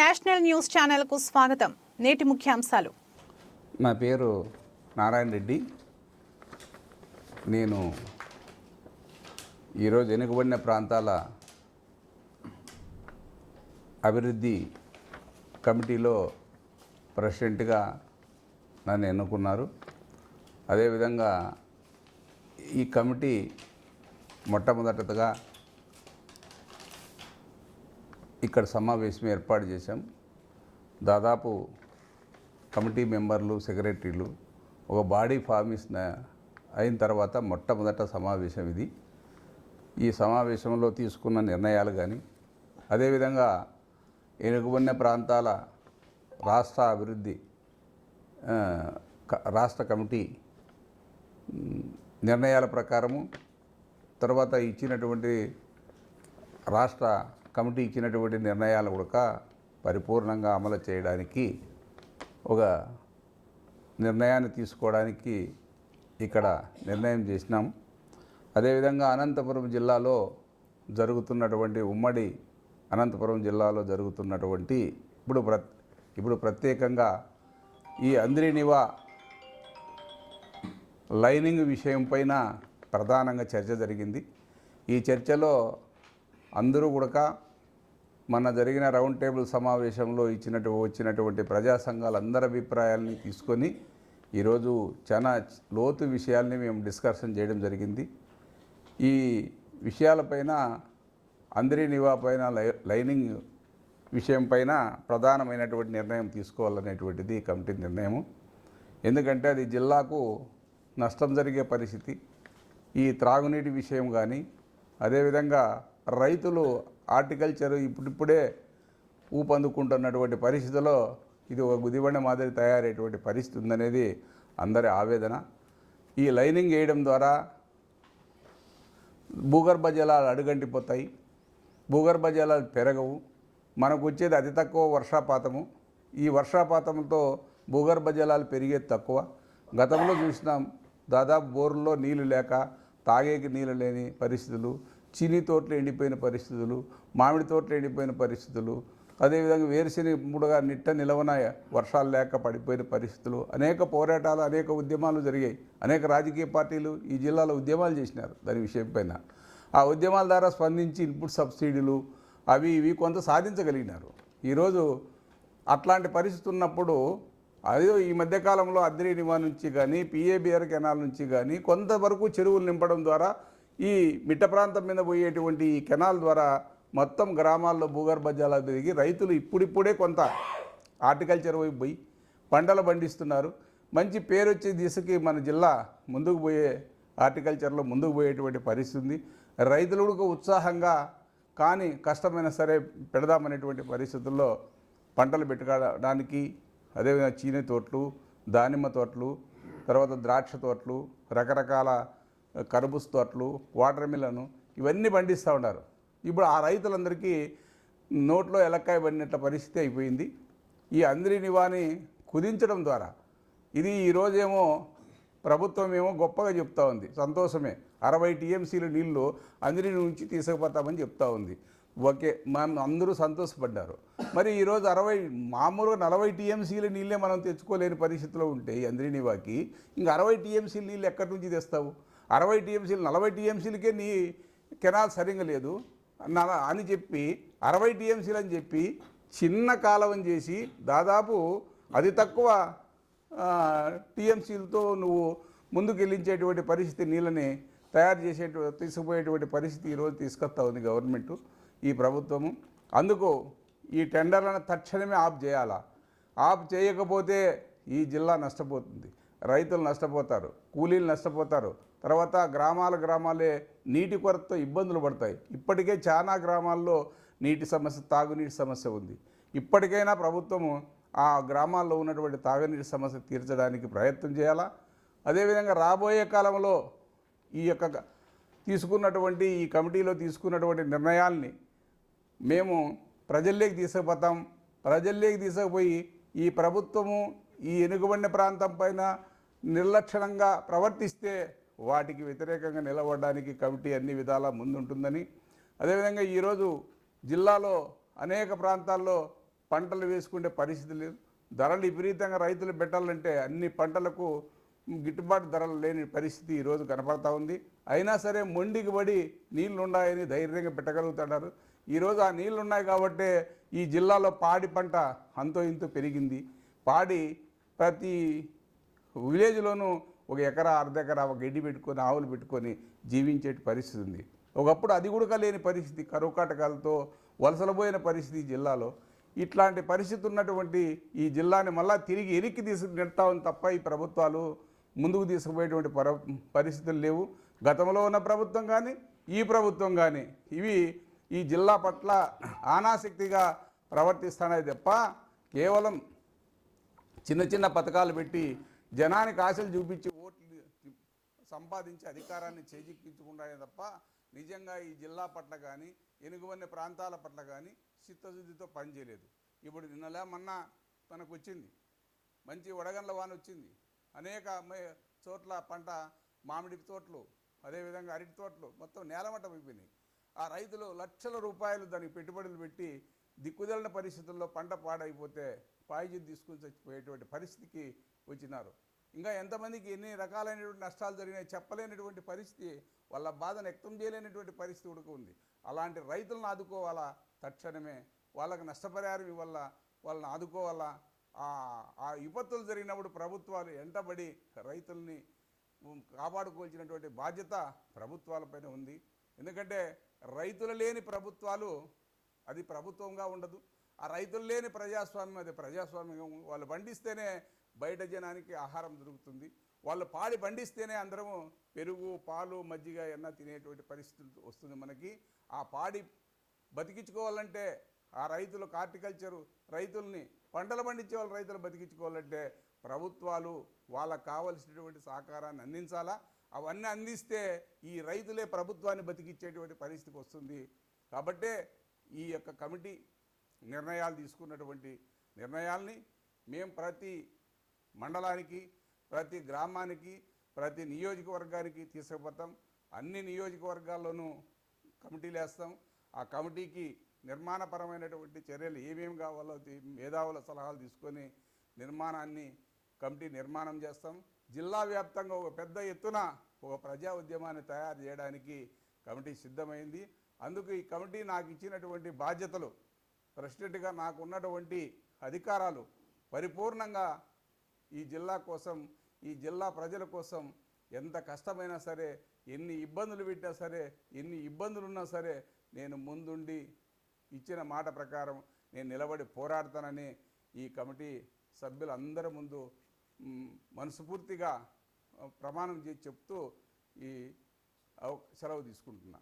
National news ఛానల్కు స్వాగతం. నేటి ముఖ్యాంశాలు. నా పేరు నారాయణ రెడ్డి. నేను ఈరోజు వెనుకబడిన ప్రాంతాల అభివృద్ధి కమిటీలో ప్రెసిడెంట్గా నన్ను ఎన్నుకున్నారు. అదేవిధంగా ఈ కమిటీ మొట్టమొదటగా ఇక్కడ సమావేశం ఏర్పాటు చేశాం. దాదాపు కమిటీ మెంబర్లు సెక్రటరీలు ఒక బాడీ ఫామ్ ఇచ్చిన అయిన తర్వాత మొట్టమొదట సమావేశం ఇది. ఈ సమావేశంలో తీసుకున్న నిర్ణయాలు కానీ అదేవిధంగా ఎనుగుబడిన ప్రాంతాల రాష్ట్ర అభివృద్ధి రాష్ట్ర కమిటీ నిర్ణయాల ప్రకారము తర్వాత ఇచ్చినటువంటి రాష్ట్ర కమిటీ ఇచ్చినటువంటి నిర్ణయాలు కూడా పరిపూర్ణంగా అమలు చేయడానికి ఒక నిర్ణయాన్ని తీసుకోవడానికి ఇక్కడ నిర్ణయం చేసినాం. అదేవిధంగా అనంతపురం జిల్లాలో జరుగుతున్నటువంటి ఉమ్మడి అనంతపురం జిల్లాలో జరుగుతున్నటువంటి ఇప్పుడు ప్ర ఇప్పుడు ప్రత్యేకంగా ఈ అంద్రినివా లైనింగ్ విషయం పైన ప్రధానంగా చర్చ జరిగింది. ఈ చర్చలో అందరూ కూడా మన జరిగిన రౌండ్ టేబుల్ సమావేశంలో ఇచ్చినట్టు వచ్చినటువంటి ప్రజా సంఘాల అందరి అభిప్రాయాలని తీసుకొని ఈరోజు చాలా లోతు విషయాల్ని మేము డిస్కషన్ చేయడం జరిగింది. ఈ విషయాలపైన అందరి నివా పైన లై- లైనింగ్ విషయం పైన ప్రధానమైనటువంటి నిర్ణయం తీసుకోవాలనేటువంటిది కమిటీ నిర్ణయం ఎందుకంటే అది జిల్లాకు నష్టం జరిగే పరిస్థితి. ఈ త్రాగునీటి విషయం కానీ అదేవిధంగా రైతులు హార్టికల్చర్ ఇప్పుడిప్పుడే ఊపందుకుంటున్నటువంటి పరిస్థితిలో ఇది ఒక గుదిబండ మాదిరి తయారయ్యేటువంటి పరిస్థితి ఉందనేది అందరి ఆవేదన. ఈ లైనింగ్ వేయడం ద్వారా భూగర్భ జలాలు అడుగంటిపోతాయి. భూగర్భ జలాలు పెరగవు. మనకు వచ్చేది అతి తక్కువ వర్షాపాతము. ఈ వర్షాపాతంతో భూగర్భ జలాలు పెరిగేది తక్కువ. గతంలో చూసినాం దాదాపు బోర్లలో నీళ్ళు లేక తాగేకి నీళ్ళు లేని పరిస్థితులు. చీనీ తోటలు ఎండిపోయిన పరిస్థితులు మామిడి తోటలు ఎండిపోయిన పరిస్థితులు అదేవిధంగా వేరుశెనగ మూడుగా నిట్ట నిలవన వర్షాలు లేక పడిపోయిన పరిస్థితులు అనేక పోరాటాలు అనేక ఉద్యమాలు జరిగాయి. అనేక రాజకీయ పార్టీలు ఈ జిల్లాలో ఉద్యమాలు చేసినారు దాని విషయం పైన. ఆ ఉద్యమాల ద్వారా స్పందించి ఇన్పుట్ సబ్సిడీలు అవి ఇవి కొంత సాధించగలిగినారు. ఈరోజు అట్లాంటి పరిస్థితి ఉన్నప్పుడు అదే ఈ మధ్యకాలంలో అద్రి నివా నుంచి కానీ పిఏబిఆర్ కెనాల్ నుంచి కానీ కొంతవరకు చెరువులు నింపడం ద్వారా ఈ మిట్ట ప్రాంతం మీద పోయేటువంటి ఈ కెనాల్ ద్వారా మొత్తం గ్రామాల్లో భూగర్భ జలాలు పెరిగి రైతులు ఇప్పుడిప్పుడే కొంత హార్టికల్చర్ వైపు పోయి పంటలు పండిస్తున్నారు. మంచి పేరు వచ్చే దిశకి మన జిల్లా ముందుకు పోయే హార్టికల్చర్లో ముందుకు పోయేటువంటి పరిస్థితి ఉంది. రైతులు కూడా ఉత్సాహంగా కానీ కష్టమైనా సరే పెడదామనేటువంటి పరిస్థితుల్లో పంటలు పెట్టుకోవడానికి అదేవిధంగా చీని తోటలు దానిమ్మ తోటలు తర్వాత ద్రాక్ష తోటలు రకరకాల కర్బూజ్ తోటలు వాటర్ మిలను ఇవన్నీ పండిస్తూ ఉన్నారు. ఇప్పుడు ఆ రైతులందరికీ నోట్లో ఎలక్కాయ పడినట్ల పరిస్థితి అయిపోయింది. ఈ అందరి నివాని కుదించడం ద్వారా ఇది ఈరోజేమో ప్రభుత్వం ఏమో గొప్పగా చెప్తా ఉంది. సంతోషమే. అరవై టీఎంసీల నీళ్ళు అందరి నుంచి తీసుకుపోతామని చెప్తా ఉంది. ఓకే మనం అందరూ సంతోషపడ్డారు. మరి ఈరోజు అరవై మామూలుగా నలభై టీఎంసీల నీళ్ళే మనం తెచ్చుకోలేని పరిస్థితిలో ఉంటే ఈ అందరినివాకి ఇంకా అరవై టీఎంసీల నీళ్ళు ఎక్కడి నుంచి తెస్తావు? అరవై టీఎంసీలు నలభై టీఎంసీలకే నీ కెనాల్ సరిగా లేదు. అని చెప్పి అరవై టీఎంసీలు అని చెప్పి చిన్న కాలవం చేసి దాదాపు అతి తక్కువ టీఎంసీలతో నువ్వు ముందుకెళ్ళించేటువంటి పరిస్థితి నీళ్ళని తయారు చేసేటువంటి తీసుకుపోయేటువంటి పరిస్థితి ఈరోజు తీసుకొస్తా ఉంది గవర్నమెంట్ ఈ ప్రభుత్వము. అందుకు ఈ టెండర్లను తక్షణమే ఆఫ్ చేయాలా? ఆఫ్ చేయకపోతే ఈ జిల్లా నష్టపోతుంది. రైతులు నష్టపోతారు కూలీలు నష్టపోతారు. తర్వాత గ్రామాల గ్రామాలే నీటి కొరతతో ఇబ్బందులు పడతాయి. ఇప్పటికే చాలా గ్రామాల్లో నీటి సమస్య తాగునీటి సమస్య ఉంది. ఇప్పటికైనా ప్రభుత్వము ఆ గ్రామాల్లో ఉన్నటువంటి తాగునీటి సమస్య తీర్చడానికి ప్రయత్నం చేయాలా? అదేవిధంగా రాబోయే కాలంలో ఈ యొక్క తీసుకున్నటువంటి ఈ కమిటీలో తీసుకున్నటువంటి నిర్ణయాల్ని మేము ప్రజల్లోకి తీసుకుపోతాం. ప్రజల్లోకి తీసుకుపోయి ఈ ప్రభుత్వము ఈ వెనుకబడిన ప్రాంతం పైన నిర్లక్షణంగా ప్రవర్తిస్తే వాటికి వ్యతిరేకంగా నిలబడడానికి కమిటీ అన్ని విధాలా ముందుంటుందని. అదేవిధంగా ఈరోజు జిల్లాలో అనేక ప్రాంతాల్లో పంటలు వేసుకునే పరిస్థితి లేదు. ధరలు విపరీతంగా రైతులు పెట్టాలంటే అన్ని పంటలకు గిట్టుబాటు ధరలు లేని పరిస్థితి ఈరోజు కనపడతా ఉంది. అయినా సరే మొండికి పడి నీళ్ళు ఉన్నాయని ధైర్యంగా పెట్టగలుగుతున్నారు. ఈరోజు ఆ నీళ్ళు ఉన్నాయి కాబట్టే ఈ జిల్లాలో పాడి పంట అంతో ఇంతో పెరిగింది. పాడి ప్రతి విలేజ్లోనూ ఒక ఎకరా అర్ధెకరా ఒక గడ్డి పెట్టుకొని ఆవులు పెట్టుకొని జీవించే పరిస్థితి ఉంది. ఒకప్పుడు అది కూడా లేని పరిస్థితి. కరువు కాటకాలతో వలసలబోయిన పరిస్థితి జిల్లాలో. ఇట్లాంటి పరిస్థితి ఉన్నటువంటి ఈ జిల్లాని మళ్ళీ తిరిగి ఎరికి తీసుకు తప్ప ఈ ప్రభుత్వాలు ముందుకు తీసుకుపోయేటువంటి పర పరిస్థితులు లేవు. గతంలో ఉన్న ప్రభుత్వం కానీ ఈ ప్రభుత్వం కానీ ఇవి ఈ జిల్లా పట్ల ఆనాసక్తిగా ప్రవర్తిస్తున్నాయి తప్ప కేవలం చిన్న చిన్న పథకాలు పెట్టి జనానికి ఆశలు చూపించి ఓట్లు సంపాదించి అధికారాన్ని చేజిక్కించుకున్నాయే తప్ప నిజంగా ఈ జిల్లా పట్ల కానీ ఎనుగువన్న ప్రాంతాల పట్ల కానీ చిత్తశుద్ధితో పనిచేయలేదు ఇప్పుడు నిన్నలే మొన్న మనకు వచ్చింది. మంచి వడగండ్ల వాన వచ్చింది. అనేక చోట్ల పంట మామిడి తోటలు అదేవిధంగా అరటి తోటలు మొత్తం నేలమట్ట పోయిపోయినాయి ఆ రైతులు లక్షల రూపాయలు దానికి పెట్టుబడులు పెట్టి దిక్కుదలన పరిస్థితుల్లో పంట పాడైపోతే పాయిజీ తీసుకుని చచ్చిపోయేటువంటి పరిస్థితికి వచ్చినారు. ఇంకా ఎంతమందికి ఎన్ని రకాలైనటువంటి నష్టాలు జరిగినాయి చెప్పలేనటువంటి పరిస్థితి వాళ్ళ బాధను వ్యక్తం చేయలేనటువంటి పరిస్థితి కూడా ఉంది. అలాంటి రైతులను ఆదుకోవాలా? తక్షణమే. వాళ్ళకి నష్టపరిహారం ఇవ్వాల? వాళ్ళని ఆదుకోవాలా? ఆ- విపత్తులు జరిగినప్పుడు ప్రభుత్వాలు ఎంటబడి రైతుల్ని కాపాడుకోవాల్సినటువంటి బాధ్యత ప్రభుత్వాలపైన ఉంది. ఎందుకంటే రైతులు లేని ప్రభుత్వాలు అది ప్రభుత్వంగా ఉండదు. ఆ రైతులు లేని ప్రజాస్వామ్యం అది ప్రజాస్వామ్యం. వాళ్ళు పండిస్తేనే బయట జనానికి ఆహారం దొరుకుతుంది. వాళ్ళు పాడి పండిస్తేనే అందరము పెరుగు పాలు మజ్జిగ ఎన్న తినేటువంటి పరిస్థితి వస్తుంది మనకి. ఆ పాడి బతికించుకోవాలంటే ఆ రైతులు హార్టికల్చరు రైతుల్ని పంటలు పండించే వాళ్ళు రైతులు బతికించుకోవాలంటే ప్రభుత్వాలు వాళ్ళకు కావలసినటువంటి సహకారాన్ని అందించాలా? అవన్నీ అందిస్తే ఈ రైతులే ప్రభుత్వాన్ని బతికిచ్చేటువంటి పరిస్థితికి వస్తుంది. కాబట్టే ఈ యొక్క కమిటీ నిర్ణయాలు తీసుకున్నటువంటి నిర్ణయాల్ని మేము ప్రతి మండలానికి ప్రతి గ్రామానికి ప్రతి నియోజకవర్గానికి తీసుకుపోతాం. అన్ని నియోజకవర్గాల్లోనూ కమిటీలు వేస్తాం. ఆ కమిటీకి నిర్మాణపరమైనటువంటి చర్యలు ఏమేమి కావాలో మేధావుల సలహాలు తీసుకొని నిర్మాణాన్ని కమిటీ నిర్మాణం చేస్తాం. జిల్లా వ్యాప్తంగా ఒక పెద్ద ఎత్తున ఒక ప్రజా ఉద్యమాన్ని తయారు చేయడానికి కమిటీ సిద్ధమైంది. అందుకు ఈ కమిటీ నాకు ఇచ్చినటువంటి బాధ్యతలు ప్రెసిడెంట్గా నాకు ఉన్నటువంటి అధికారాలు పరిపూర్ణంగా ఈ జిల్లా కోసం ఈ జిల్లా ప్రజల కోసం ఎంత కష్టమైనా సరే ఎన్ని ఇబ్బందులు పెట్టినా సరే ఎన్ని ఇబ్బందులు ఉన్నా సరే నేను ముందుండి ఇచ్చిన మాట ప్రకారం నేను నిలబడి పోరాడతానని ఈ కమిటీ సభ్యులందరి ముందు మనస్ఫూర్తిగా ప్రమాణం చేసి చెప్తూ ఈ అవ- సెలవు తీసుకుంటున్నా.